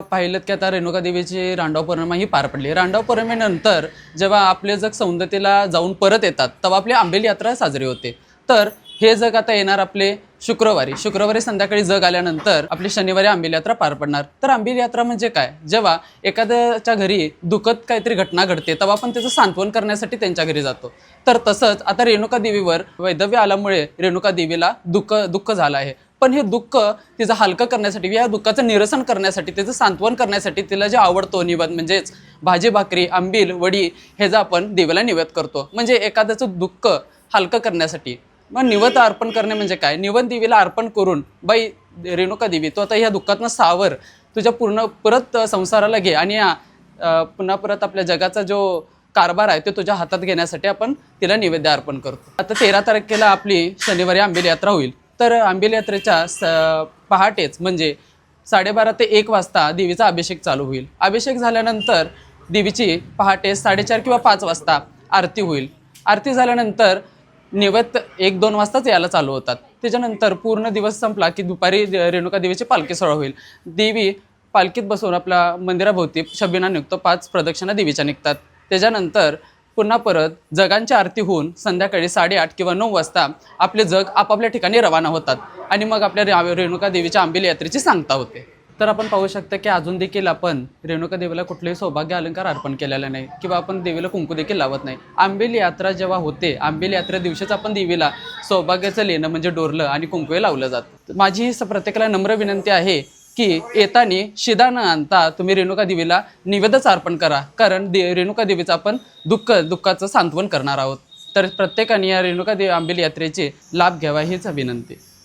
पाहिलं की आता रेणुका देवीची रांडाव पौर्णिमा ही पार पडली. रांडाव पौर्णिमेनंतर जेव्हा आपले जग सौंदतीला जाऊन परत येतात तेव्हा आपली आंबेली यात्रा साजरी होते. तर हे जग आता येणार आपले शुक्रवारी. शुक्रवारी संध्याकाळी जग आल्यानंतर आपली शनिवारी आंबेली यात्रा पार पडणार. तर आंबेली यात्रा म्हणजे काय? जेव्हा एखाद्याच्या घरी दुखत काहीतरी घटना घडते तेव्हा आपण त्याचं सांत्वन करण्यासाठी त्यांच्या घरी जातो. तर तसंच आता रेणुका देवीवर वैधव्य आल्यामुळे रेणुका देवीला दुःख दुःख झालं आहे. पण हे दुःख तिचं हलकं करण्यासाठी या दुःखाचं निरसन करण्यासाठी त्याचं सांत्वन करण्यासाठी तिला जे आवडतो निवेद म्हणजेच भाजी भाकरी आंबील वडी हे जे आपण देवीला निवेद करतो. म्हणजे एखाद्याचं दुःख हलकं करण्यासाठी. मग निवत अर्पण करणे म्हणजे काय? निवन देवीला अर्पण करून बाई रेणुका देवी तो आता ह्या दुःखातनं सावर. तुझ्या पूर्ण परत संसाराला घे आणि या पुन्हा परत आपल्या जगाचा जो कारभार आहे तो तुझ्या हातात घेण्यासाठी आपण तिला निवेद्य अर्पण करतो. आता तेरा तारखेला आपली शनिवारी आंबेल यात्रा होईल. तर आंबेल यात्रेच्या स पहाटेच म्हणजे साडेबारा ते एक वाजता देवीचा अभिषेक चालू होईल. अभिषेक झाल्यानंतर देवीची पहाटे साडेचार किंवा पाच वाजता आरती होईल. आरती झाल्यानंतर नैवेद्य एक दोन वाजताच यायला चालू होतात. त्याच्यानंतर पूर्ण दिवस संपला की दुपारी रेणुका देवीची पालखी सोहळा होईल. देवी पालखीत बसून आपल्या मंदिराभोवती शबिना निघतो पाच प्रदक्षिणा देवीच्या निघतात. त्याच्यानंतर पुन्हा परत जगांची आरती होऊन संध्याकाळी साडेआठ किंवा नऊ वाजता आपले जग आपापल्या ठिकाणी रवाना होतात. आणि मग आपल्या रे- रेणुका देवीच्या आंबेली यात्रेची सांगता होते. तर आपण पाहू शकता की अजून देखील आपण रेणुका देवीला कुठलेही सौभाग्य अलंकार अर्पण केलेला नाही किंवा आपण देवीला कुंकू देखील लावत नाही. आंबेल यात्रा जेव्हा होते आंबेल यात्रा दिवशीच आपण देवीला सौभाग्याचं लेणं म्हणजे डोरलं आणि कुंकू लावलं जातं. माझी ही प्रत्येकाला नम्र विनंती आहे की येताना शिदा न आणता. तुम्ही रेणुका देवीला निवेदच अर्पण करा. कारण दे रेणुका देवीचं आपण दुःख दुःखाचं सांत्वन करणार आहोत. तर प्रत्येकाने या रेणुका देवी आंबेल यात्रेचे लाभ घ्यावा हीच विनंती